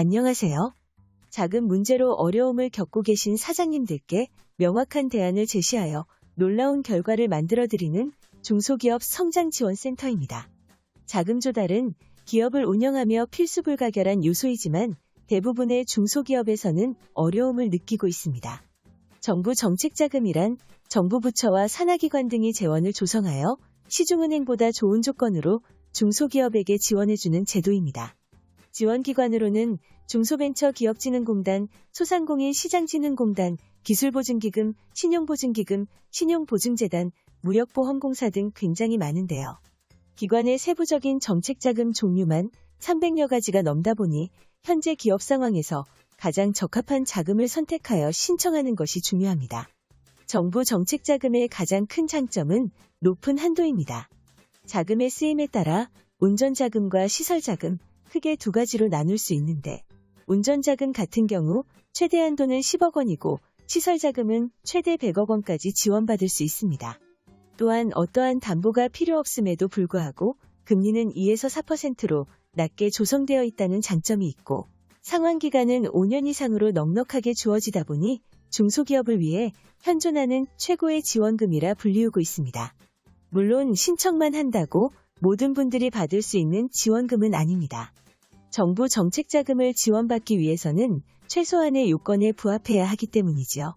안녕하세요. 작은 문제로 어려움을 겪고 계신 사장님들께 명확한 대안을 제시하여 놀라운 결과를 만들어드리는 중소기업 성장지원센터입니다. 자금 조달은 기업을 운영하며 필수 불가결한 요소이지만 대부분의 중소기업에서는 어려움을 느끼고 있습니다. 정부 정책 자금이란 정부 부처와 산하기관 등이 재원을 조성하여 시중은행보다 좋은 조건으로 중소기업에게 지원해주는 제도입니다. 지원기관으로는 중소벤처기업진흥공단, 소상공인 시장진흥공단, 기술보증기금, 신용보증기금, 신용보증재단, 무력보험공사 등 굉장히 많은데요. 기관의 세부적인 정책자금 종류만 300여 가지가 넘다 보니 현재 기업 상황에서 가장 적합한 자금을 선택하여 신청하는 것이 중요합니다. 정부 정책자금의 가장 큰 장점은 높은 한도입니다. 자금의 쓰임에 따라 운전자금과 시설자금 크게 두 가지로 나눌 수 있는데 운전자금 같은 경우 최대 한도는 10억 원이고 시설 자금은 최대 100억 원까지 지원받을 수 있습니다. 또한 어떠한 담보가 필요 없음에도 불구하고 금리는 2에서 4%로 낮게 조성되어 있다는 장점이 있고 상환 기간은 5년 이상으로 넉넉하게 주어지다 보니 중소기업을 위해 현존하는 최고의 지원금이라 불리우고 있습니다. 물론 신청만 한다고 모든 분들이 받을 수 있는 지원금은 아닙니다. 정부 정책 자금을 지원받기 위해서는 최소한의 요건에 부합해야 하기 때문이지요.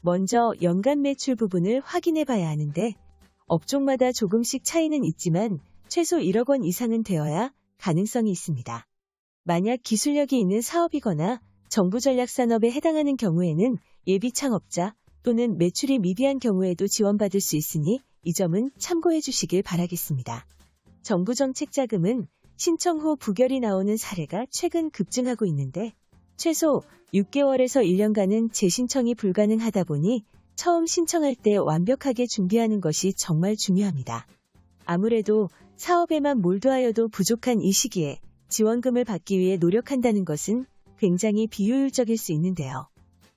먼저 연간 매출 부분을 확인해 봐야 하는데 업종마다 조금씩 차이는 있지만 최소 1억 원 이상은 되어야 가능성이 있습니다. 만약 기술력이 있는 사업이거나 정부 전략 산업에 해당하는 경우에는 예비 창업자 또는 매출이 미비한 경우에도 지원받을 수 있으니 이 점은 참고해 주시길 바라겠습니다. 정부 정책 자금은 신청 후 부결이 나오는 사례가 최근 급증하고 있는데 최소 6개월에서 1년간은 재신청이 불가능하다 보니 처음 신청할 때 완벽하게 준비하는 것이 정말 중요합니다. 아무래도 사업에만 몰두하여도 부족한 이 시기에 지원금을 받기 위해 노력한다는 것은 굉장히 비효율적일 수 있는데요.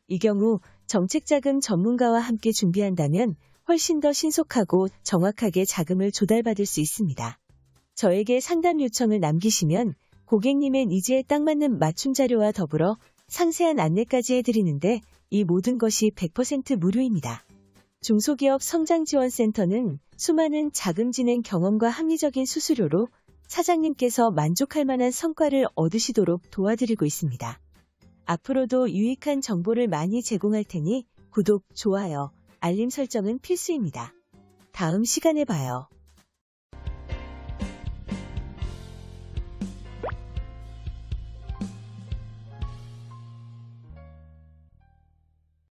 이 경우 정책자금 전문가와 함께 준비한다면 훨씬 더 신속하고 정확하게 자금을 조달받을 수 있습니다. 저에게 상담 요청을 남기시면 고객님의 니즈에 딱 맞는 맞춤 자료와 더불어 상세한 안내까지 해드리는데 이 모든 것이 100% 무료입니다. 중소기업 성장지원센터는 수많은 자금 진행 경험과 합리적인 수수료로 사장님께서 만족할 만한 성과를 얻으시도록 도와드리고 있습니다. 앞으로도 유익한 정보를 많이 제공할 테니 구독, 좋아요, 알림 설정은 필수입니다. 다음 시간에 봐요.